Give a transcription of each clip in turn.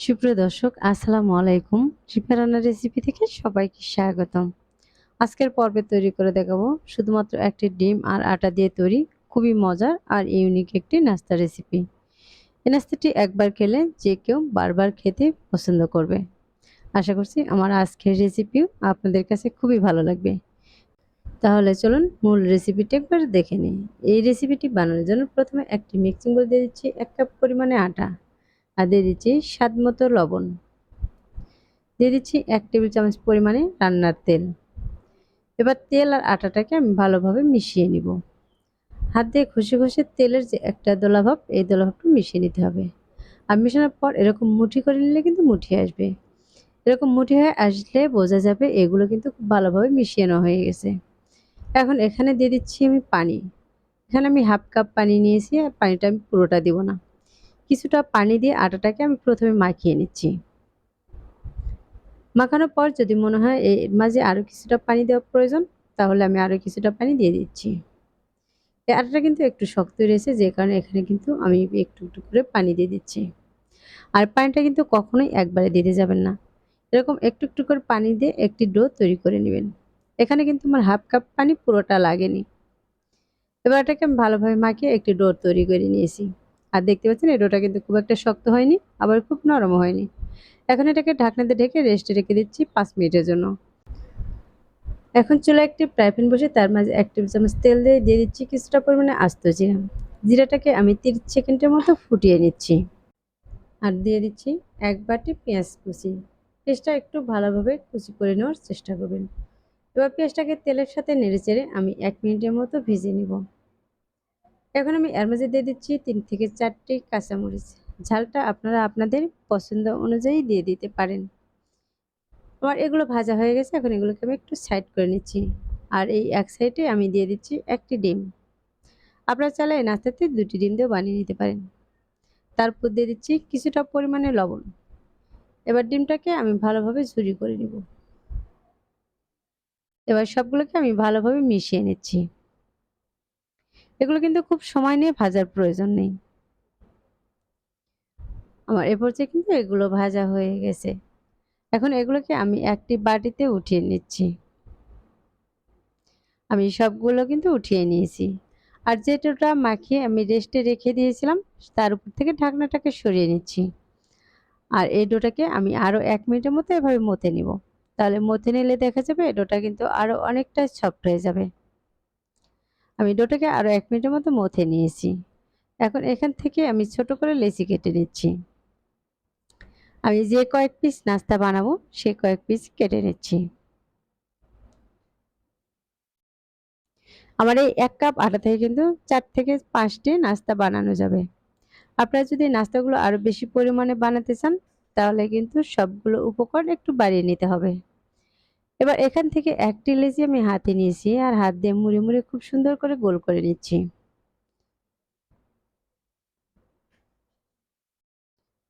সুপ্রিয় দর্শক, আসসালামু আলাইকুম। রান্নার রেসিপি থেকে সবাইকে স্বাগতম। আজকের পর্বে তৈরি করে দেখাবো শুধুমাত্র একটি ডিম আর আটা দিয়ে তৈরি খুবই মজার আর ইউনিক একটি নাস্তা রেসিপি এই নাস্তাটি একবার খেলে যে কেউ বারবার খেতে পছন্দ করবে। আশা করছি আমার আজকের রেসিপিও আপনাদের কাছে খুবই ভালো লাগবে। তাহলে চলুন মূল রেসিপিটি একবার দেখে নিই। এই রেসিপিটি বানানোর জন্য প্রথমে একটি মিক্সিং বোল দিয়ে দিচ্ছি এক কাপ পরিমাণে আটা। আর দিয়ে দিচ্ছি স্বাদ মতো লবণ। দিয়ে দিচ্ছি এক টেবিল চামচ পরিমাণে রান্নার তেল। এবার তেল আর আটাটাকে আমি ভালোভাবে মিশিয়ে নিব। হাত দিয়ে ঘষে ঘষে তেলের যে একটা দোলাভাব, এই দোলাভাবটা মিশিয়ে নিতে হবে। আর মেশানোর পর এরকম মুঠি করে নিলে কিন্তু মুঠি আসবে। এরকম মুঠি হয়ে আসলে বোঝা যাবে এগুলো কিন্তু খুব ভালোভাবে মিশিয়ে নেওয়া হয়ে গেছে। এখন এখানে দিয়ে দিচ্ছি আমি পানি। এখানে আমি হাফ কাপ পানি নিয়েছি, আর পানিটা আমি পুরোটা দিব না। কিছুটা পানি দিয়ে আটাটাকে আমি প্রথমে মাখিয়ে নিচ্ছি। মাখানোর পর যদি মনে হয় এর মাঝে আরও কিছুটা পানি দেওয়া প্রয়োজন, তাহলে আমি আরও কিছুটা পানি দিয়ে দিচ্ছি। এই আটাটা কিন্তু একটু শক্ত রয়েছে, যে কারণে এখানে কিন্তু আমি একটু একটু করে পানি দিয়ে দিচ্ছি। আর পানিটা কিন্তু কখনোই একবারে দিতে যাবেন না। এরকম একটু একটু করে পানি দিয়ে একটি ডো তৈরি করে নেবেন। এখানে কিন্তু আমার হাফ কাপ পানি পুরোটা লাগেনি। এবার এটাকে আমি ভালোভাবে মাখিয়ে একটি ডো তৈরি করে নিয়েছি। আর দেখতে পাচ্ছেন, এই ডোটা কিন্তু খুব একটা শক্ত হয়নি, আবার খুব নরমও হয়নি। এখন এটাকে ঢাকনাতে ঢেকে রেস্টে রেখে দিচ্ছি পাঁচ মিনিটের জন্য। এখন চলে একটি ফ্রাই প্যান বসে তার মাঝে এক টেবিল চামচ তেল দিয়ে দিয়ে দিচ্ছি কিছুটা পরিমাণে আস্ত জিরা। জিরাটাকে আমি তিরিশ সেকেন্ডের মতো ফুটিয়ে নিচ্ছি। আর দিয়ে দিচ্ছি এক বাটি পেঁয়াজ কুচি। পেঁয়াজটা একটু ভালোভাবে কুচি করে নেওয়ার চেষ্টা করবেন। এবার পেঁয়াজটাকে তেলের সাথে নেড়ে চেড়ে আমি এক মিনিটের মতো ভেজে নিব। এখন আমি এর মাঝে দিয়ে দিচ্ছি তিন থেকে চারটি কাঁচামরিচ। ঝালটা আপনারা আপনাদের পছন্দ অনুযায়ী দিয়ে দিতে পারেন। আমার এগুলো ভাজা হয়ে গেছে, এখন এগুলোকে আমি একটু সাইড করে নিচ্ছি। আর এই এক সাইডে আমি দিয়ে দিচ্ছি একটি ডিম। আপনারা চাইলে নাস্তাতে দুটি ডিম দিয়েও বানিয়ে নিতে পারেন। তারপর দিয়ে দিচ্ছি কিছুটা পরিমাণে লবণ। এবার ডিমটাকে আমি ভালোভাবে ঝুরি করে নিব। এবার সবগুলোকে আমি ভালোভাবে মিশিয়ে নিচ্ছি। এগুলো কিন্তু খুব সময় নিয়ে ভাজার প্রয়োজন নেই। আমার এ পর্যায়ে কিন্তু এগুলো ভাজা হয়ে গেছে। এখন এগুলোকে আমি একটি বাটিতে উঠিয়ে নিচ্ছি। আমি সবগুলো কিন্তু উঠিয়ে নিয়েছি। আর যেটা মাখিয়ে আমি রেস্টে রেখে দিয়েছিলাম, তার উপর থেকে ঢাকনাটাকে সরিয়ে নিচ্ছি। আর এই ডোটাকে আমি আরও এক মিনিটের মতো এভাবে মতে নিব। তাহলে মতে নিলে দেখা যাবে, ডোটা কিন্তু আরও অনেকটা সফট হয়ে যাবে। আমি ডোটাকে আরও এক মিনিটের মতো মথে নিয়েছি। এখন এখান থেকে আমি ছোট করে লেচি কেটে নিচ্ছি। আমি যে কয়েক পিস নাস্তা বানাবো, সে কয়েক পিস কেটে নিচ্ছি। আমার এই এক কাপ আটা থেকে কিন্তু চার থেকে পাঁচটি নাস্তা বানানো যাবে। আপনারা যদি নাস্তাগুলো আরও বেশি পরিমাণে বানাতে চান, তাহলে কিন্তু সবগুলো উপকরণ একটু বাড়িয়ে নিতে হবে। এবার এখান থেকে একটি লেচি আমি হাতে নিয়েছি আর হাত দিয়ে মুড়ে মুড়ে খুব সুন্দর করে গোল করে নিচ্ছি।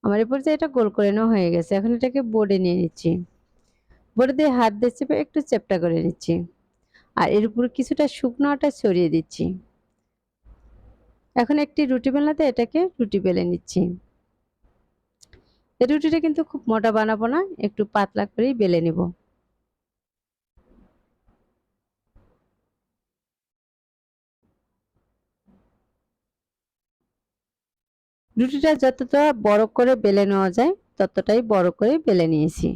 আমার এরপর যে এটা গোল করে নেওয়া হয়ে গেছে। এখন এটাকে বোর্ডে নিয়ে নিচ্ছি। বোর্ডে দিয়ে হাত দিয়ে চেপে একটু চেপটা করে নিচ্ছি। আর এর উপর কিছুটা শুকনো আটা ছড়িয়ে দিচ্ছি। এখন একটি রুটি বেলাতে এটাকে রুটি বেলে নিচ্ছি। এই রুটিটা কিন্তু খুব মোটা বানাবো না, একটু পাতলা করেই বেলে নেব। রুটিটা যতটা বড় করে বেলে নেওয়া যায়, ততটাই বড় করে বেলে নিয়েছি।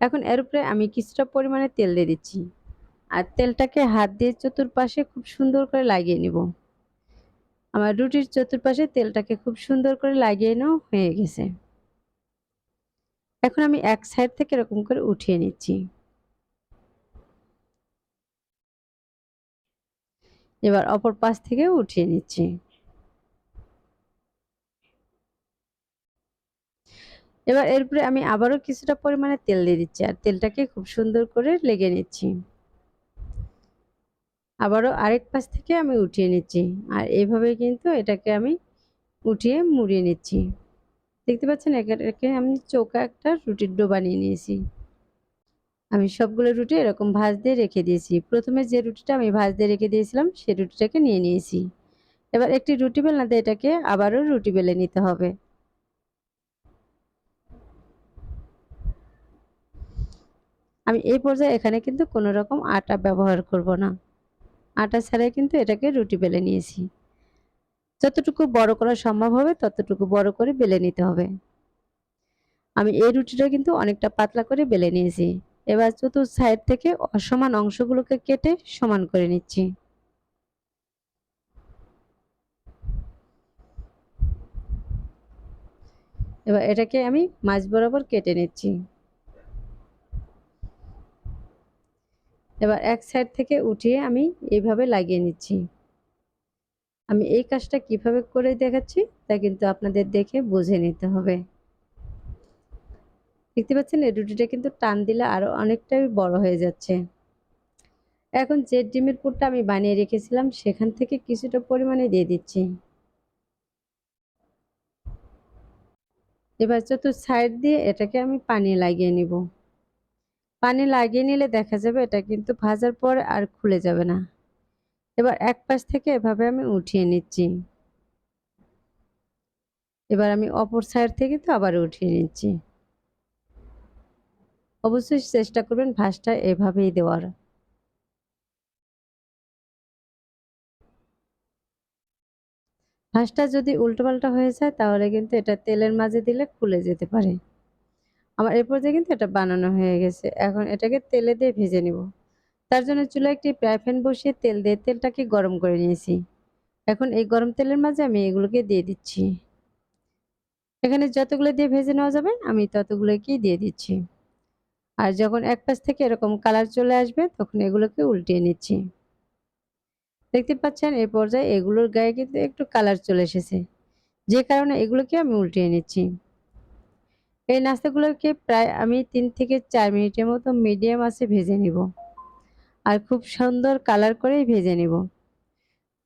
এখন এর উপরে আমি কিছুটা পরিমাণে তেল দিয়ে দিচ্ছি। আর তেলটাকে হাত দিয়ে চতুর্পাশে খুব সুন্দর করে লাগিয়ে নিব। আমার রুটির চতুর্পাশে তেলটাকে খুব সুন্দর করে লাগিয়ে নেওয়া হয়ে গেছে। এখন আমি এক সাইড থেকে এরকম করে উঠিয়ে নিচ্ছি। এবার অপর পাশ থেকে উঠিয়ে নিচ্ছি। এবার এরপরে আমি আবারও কিছুটা পরিমাণে তেল দিয়ে দিচ্ছি আর তেলটাকে খুব সুন্দর করে লেগে নিচ্ছি। আবারও আরেক পাশ থেকে আমি উঠিয়ে নিচ্ছি আর এইভাবে কিন্তু এটাকে আমি উঠিয়ে মুড়িয়ে নিচ্ছি। দেখতে পাচ্ছেন এটাকে আমি চৌকা একটা রুটির ডো বানিয়ে নিয়েছি। আমি সবগুলো রুটি এরকম ভাজ দিয়ে রেখে দিয়েছি। প্রথমে যে রুটিটা আমি ভাজ দিয়ে রেখে দিয়েছিলাম সেই রুটিটাকে নিয়ে নিয়েছি। এবার একটি রুটি বেলনা দিয়ে এটাকে আবারও রুটি বেলে নিতে হবে। আমি এই পর্যায়ে এখানে কিন্তু কোনো রকম আটা ব্যবহার করব না। আটা ছাড়াই কিন্তু এটাকে রুটি বেলে নিয়েছি। যতটুকু বড় করা সম্ভব হবে, ততটুকু বড় করে বেলে নিতে হবে। আমি এই রুটিটা কিন্তু অনেকটা পাতলা করে বেলে নিয়েছি। এবার চতুর্থ সাইড থেকে অসমান অংশগুলোকে কেটে সমান করে নিচ্ছি। এবার এটাকে আমি মাঝ বরাবর কেটে নিচ্ছি। এবার এক সাইড থেকে উঠিয়ে আমি এইভাবে লাগিয়ে নিচ্ছি। আমি এই কাজটা কীভাবে করে দেখাচ্ছি তা কিন্তু আপনাদের দেখে বুঝে নিতে হবে। দেখতে পাচ্ছেন এই রুটিটা কিন্তু টান দিলে আরও অনেকটাই বড় হয়ে যাচ্ছে। এখন যে ডিমের পুরটা আমি বানিয়ে রেখেছিলাম, সেখান থেকে কিছুটা পরিমাণে দিয়ে দিচ্ছি। এবার চতুর সাইড দিয়ে এটাকে আমি পানি লাগিয়ে নিব। পানি লাগিয়ে নিলে দেখা যাবে এটা কিন্তু ভাজার পর আর খুলে যাবে না। এবার এক পাশ থেকে এভাবে আমি উঠিয়ে নিচ্ছি। এবার আমি অপর সাইড থেকে তো আবার উঠিয়ে নিচ্ছি। অবশ্যই চেষ্টা করবেন ভাঁজটা এভাবেই দেওয়ার। ভাঁজটা যদি উল্টোপাল্টা হয়ে যায়, তাহলে কিন্তু এটা তেলের মাঝে দিলে খুলে যেতে পারে। আমার এ পর্যায়ে কিন্তু এটা বানানো হয়ে গেছে। এখন এটাকে তেলে দিয়ে ভেজে নিব। তার জন্য চুলায় একটি ফ্রাই বসিয়ে তেল দিয়ে তেলটাকে গরম করে নিয়েছি। এখন এই গরম তেলের মাঝে আমি এগুলোকে দিয়ে দিচ্ছি। এখানে যতগুলো দিয়ে ভেজে নেওয়া যাবে, আমি ততগুলোকেই দিয়ে দিচ্ছি। আর যখন এক পাশ থেকে এরকম কালার চলে আসবে, তখন এগুলোকে উল্টিয়ে নিচ্ছি। দেখতে পাচ্ছেন এই পর্যায়ে এগুলোর গায়ে কিন্তু একটু কালার চলে এসেছে। যে কারণে এগুলোকে আমি উল্টিয়ে নিচ্ছি। এই নাস্তাগুলোকে প্রায় আমি তিন থেকে চার মিনিটের মতো মিডিয়াম আছে ভেজে নিব। আর খুব সুন্দর কালার করেই ভেজে নিব।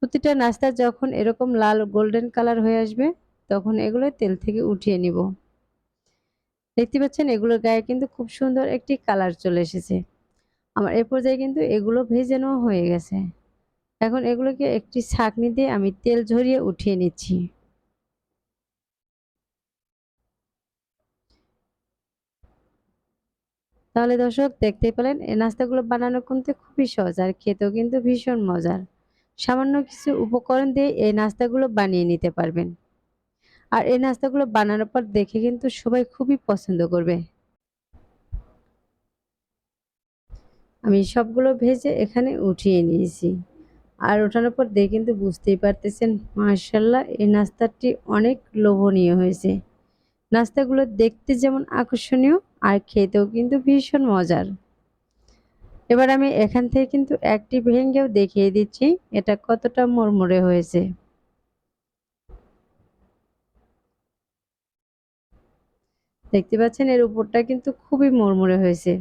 প্রতিটা নাস্তা যখন এরকম লাল গোল্ডেন কালার হয়ে আসবে, তখন এগুলো তেল থেকে উঠিয়ে নিব। দেখতে পাচ্ছেন এগুলোর গায়ে কিন্তু খুব সুন্দর একটি কালার চলে এসেছে। আমার এ পর্যায়ে কিন্তু এগুলো ভেজে নেওয়া হয়ে গেছে। এখন এগুলোকে একটি ছাঁকনি দিয়ে আমি তেল ঝরিয়ে উঠিয়ে নিচ্ছি। তাহলে দর্শক, দেখতেই পেলেন, এই নাস্তাগুলো বানানো কিন্তু খুবই সহজ আর খেতেও কিন্তু ভীষণ মজার। সামান্য কিছু উপকরণ দিয়ে এই নাস্তাগুলো বানিয়ে নিতে পারবেন। আর এই নাস্তাগুলো বানানোর পর দেখে কিন্তু সবাই খুবই পছন্দ করবে। আমি সবগুলো ভেজে এখানে উঠিয়ে নিয়েছি। আর ওঠানোর পর দেখে কিন্তু বুঝতেই পারতেছেন মার্শাল্লাহ এই নাস্তাটি অনেক লোভনীয় হয়েছে। নাস্তাগুলো দেখতে যেমন আকর্ষণীয় আর খেতেও কিন্তু ভীষণ মজার। এবার আমি এখান থেকে কিন্তু একটি ভেঙ্গেও দেখিয়ে দিচ্ছি, এটা কতটা মরমরে হয়েছে। দেখতে পাচ্ছেন, এর উপরটা কিন্তু খুবই মরমরে হয়েছে।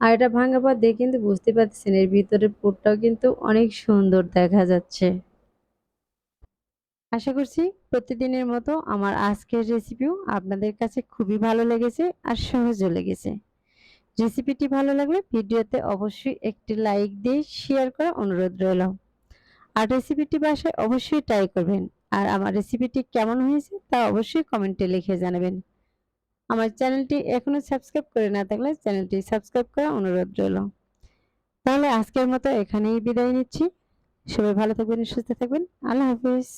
আর এটা ভাঙার পর দেখে কিন্তু বুঝতে পারছেন এর ভিতরের পুরটাও কিন্তু অনেক সুন্দর দেখা যাচ্ছে। আশা করছি প্রতিদিনের মতো আমার আজকের রেসিপিও আপনাদের কাছে খুবই ভালো লেগেছে আর সহজও লেগেছে। রেসিপিটি ভালো লাগলে ভিডিওতে অবশ্যই একটি লাইক দিয়ে শেয়ার করা অনুরোধ রইল। আর রেসিপিটি বাসায় অবশ্যই ট্রাই করবেন। আর আমার রেসিপিটি কেমন হয়েছে তা অবশ্যই কমেন্টে লিখে জানাবেন। আমার চ্যানেলটি এখনও সাবস্ক্রাইব করে না থাকলে চ্যানেলটি সাবস্ক্রাইব করা অনুরোধ রইল। তাহলে আজকের মতো এখানেই বিদায় নিচ্ছি। সবাই ভালো থাকবেন, সুস্থ থাকবেন। আল্লাহ হাফিজ।